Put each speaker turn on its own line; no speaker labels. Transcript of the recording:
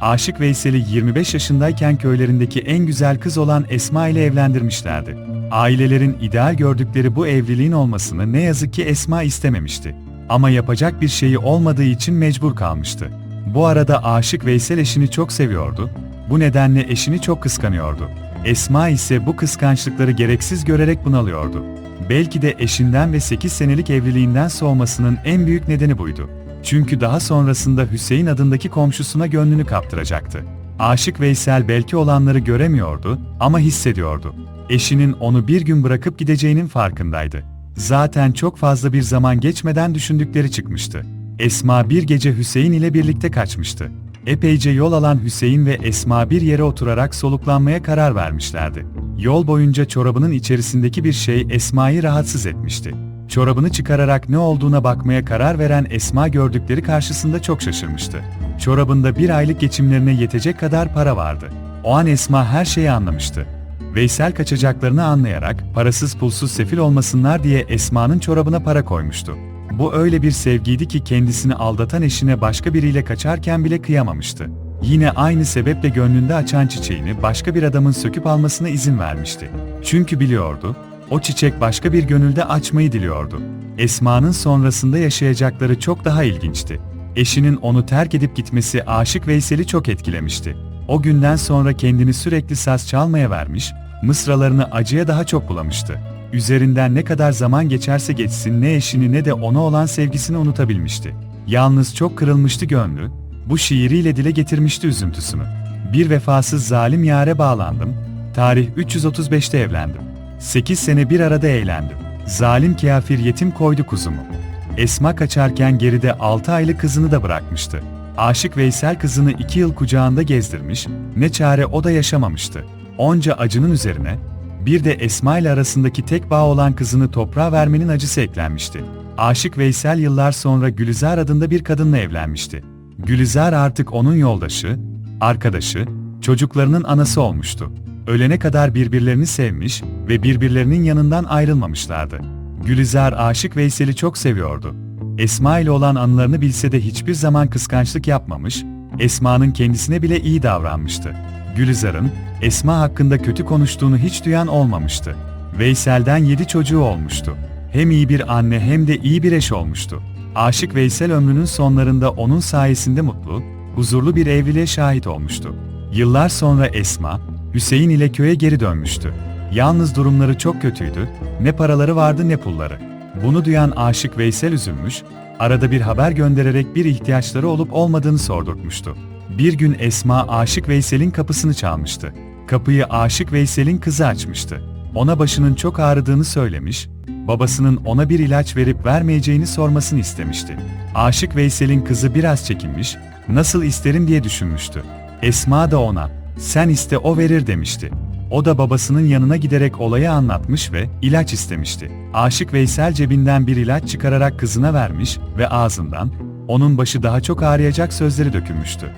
Aşık Veysel'i 25 yaşındayken köylerindeki en güzel kız olan Esma ile evlendirmişlerdi. Ailelerin ideal gördükleri bu evliliğin olmasını ne yazık ki Esma istememişti. Ama yapacak bir şeyi olmadığı için mecbur kalmıştı. Bu arada Aşık Veysel eşini çok seviyordu, bu nedenle eşini çok kıskanıyordu. Esma ise bu kıskançlıkları gereksiz görerek bunalıyordu. Belki de eşinden ve 8 senelik evliliğinden soğumasının en büyük nedeni buydu. Çünkü daha sonrasında Hüseyin adındaki komşusuna gönlünü kaptıracaktı. Aşık Veysel belki olanları göremiyordu ama hissediyordu. Eşinin onu bir gün bırakıp gideceğinin farkındaydı. Zaten çok fazla bir zaman geçmeden düşündükleri çıkmıştı. Esma bir gece Hüseyin ile birlikte kaçmıştı. Epeyce yol alan Hüseyin ve Esma bir yere oturarak soluklanmaya karar vermişlerdi. Yol boyunca çorabının içerisindeki bir şey Esma'yı rahatsız etmişti. Çorabını çıkararak ne olduğuna bakmaya karar veren Esma gördükleri karşısında çok şaşırmıştı. Çorabında bir aylık geçimlerine yetecek kadar para vardı. O an Esma her şeyi anlamıştı. Veysel kaçacaklarını anlayarak parasız pulsuz sefil olmasınlar diye Esma'nın çorabına para koymuştu. Bu öyle bir sevgiydi ki kendisini aldatan eşine başka biriyle kaçarken bile kıyamamıştı. Yine aynı sebeple gönlünde açan çiçeğini başka bir adamın söküp almasına izin vermişti. Çünkü biliyordu, o çiçek başka bir gönülde açmayı diliyordu. Esma'nın sonrasında yaşayacakları çok daha ilginçti. Eşinin onu terk edip gitmesi Aşık Veysel'i çok etkilemişti. O günden sonra kendini sürekli saz çalmaya vermiş, mısralarını acıya daha çok bulamıştı. Üzerinden ne kadar zaman geçerse geçsin ne eşini ne de ona olan sevgisini unutabilmişti. Yalnız çok kırılmıştı gönlü, bu şiiriyle dile getirmişti üzüntüsünü. Bir vefasız zalim yare bağlandım, tarih 335'te evlendim. 8 sene bir arada eğlendim. Zalim kafir yetim koydu kuzumu. Esma kaçarken geride 6 aylık kızını da bırakmıştı. Aşık Veysel kızını 2 yıl kucağında gezdirmiş, ne çare o da yaşamamıştı. Onca acının üzerine, bir de Esma ile arasındaki tek bağ olan kızını toprağa vermenin acısı eklenmişti. Aşık Veysel yıllar sonra Gülizar adında bir kadınla evlenmişti. Gülizar artık onun yoldaşı, arkadaşı, çocuklarının anası olmuştu. Ölene kadar birbirlerini sevmiş ve birbirlerinin yanından ayrılmamışlardı. Gülizar Aşık Veysel'i çok seviyordu. Esma ile olan anılarını bilse de hiçbir zaman kıskançlık yapmamış, Esma'nın kendisine bile iyi davranmıştı. Gülizar'ın, Esma hakkında kötü konuştuğunu hiç duyan olmamıştı. Veysel'den yedi çocuğu olmuştu. Hem iyi bir anne hem de iyi bir eş olmuştu. Aşık Veysel ömrünün sonlarında onun sayesinde mutlu, huzurlu bir evliliğe şahit olmuştu. Yıllar sonra Esma, Hüseyin ile köye geri dönmüştü. Yalnız durumları çok kötüydü, ne paraları vardı ne pulları. Bunu duyan Aşık Veysel üzülmüş, arada bir haber göndererek bir ihtiyaçları olup olmadığını sordurtmuştu. Bir gün Esma Aşık Veysel'in kapısını çalmıştı. Kapıyı Aşık Veysel'in kızı açmıştı. Ona başının çok ağrıdığını söylemiş, babasının ona bir ilaç verip vermeyeceğini sormasını istemişti. Aşık Veysel'in kızı biraz çekinmiş, nasıl isterim diye düşünmüştü. Esma da ona, sen iste o verir demişti. O da babasının yanına giderek olayı anlatmış ve ilaç istemişti. Aşık Veysel cebinden bir ilaç çıkararak kızına vermiş ve ağzından, onun başı daha çok ağrıyacak sözleri dökülmüştü.